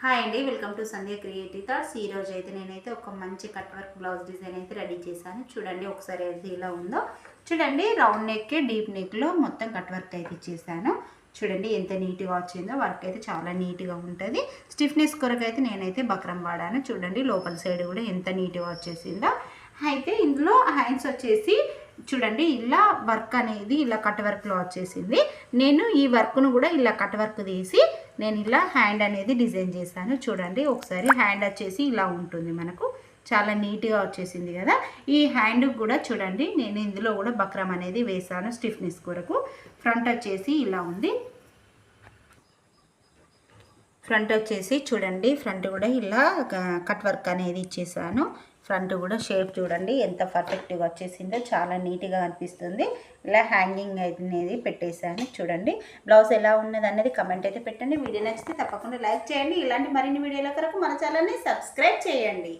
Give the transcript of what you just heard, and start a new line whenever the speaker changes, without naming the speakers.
Hi అండి welcome to Sandhya creative thoughts. ఈరోజు రోజు అయితే నేనైతే ఒక మంచి కట్ వర్క్ బ్లౌజ్ డిజైన్ అయితే రెడీ చేశాను. చూడండి ఒకసారి అది ఇలా ఉందో. చూడండి రౌండ్ నెక్ డీప్ నెక్లో మొత్తం కట్ వర్క్ అయితే ఇచ్చేసాను చూడండి ఎంత నీట్గా వచ్చిందో వర్క్ అయితే చాలా నీట్గా ఉంటుంది. స్టిఫ్నెస్ కొరకు అయితే నేనైతే బక్రం వాడాను. చూడండి లోపల సైడ్ కూడా ఎంత నీట్గా వచ్చేసిందో అయితే ఇందులో హ్యాండ్స్ వచ్చేసి చూడండి ఇలా వర్క్ అనేది ఇలా కట్ వర్క్లో వచ్చేసింది. నేను ఈ వర్క్ను కూడా ఇలా కట్ వర్క్ తీసి నేను ఇలా హ్యాండ్ అనేది డిజైన్ చేశాను. చూడండి ఒకసారి హ్యాండ్ వచ్చేసి ఇలా ఉంటుంది మనకు. చాలా నీట్గా వచ్చేసింది కదా. ఈ హ్యాండ్ కూడా చూడండి నేను ఇందులో కూడా బక్రం అనేది వేసాను స్టిఫ్నెస్ కొరకు. ఫ్రంట్ వచ్చేసి ఇలా ఉంది. ఫ్రంట్ వచ్చేసి చూడండి ఫ్రంట్ కూడా ఇలా కట్ వర్క్ అనేది ఇచ్చేసాను. ఫ్రంట్ కూడా షేప్ చూడండి ఎంత పర్ఫెక్ట్గా వచ్చేసిందో చాలా నీట్గా అనిపిస్తుంది. ఇలా హ్యాంగింగ్ అనేది పెట్టేశాను చూడండి. బ్లౌజ్ ఎలా ఉన్నది అనేది కమెంట్ అయితే పెట్టండి. వీడియో నచ్చితే తప్పకుండా లైక్ చేయండి. ఇలాంటి మరిన్ని వీడియోల కొరకు మన ఛానల్ని సబ్స్క్రైబ్ చేయండి.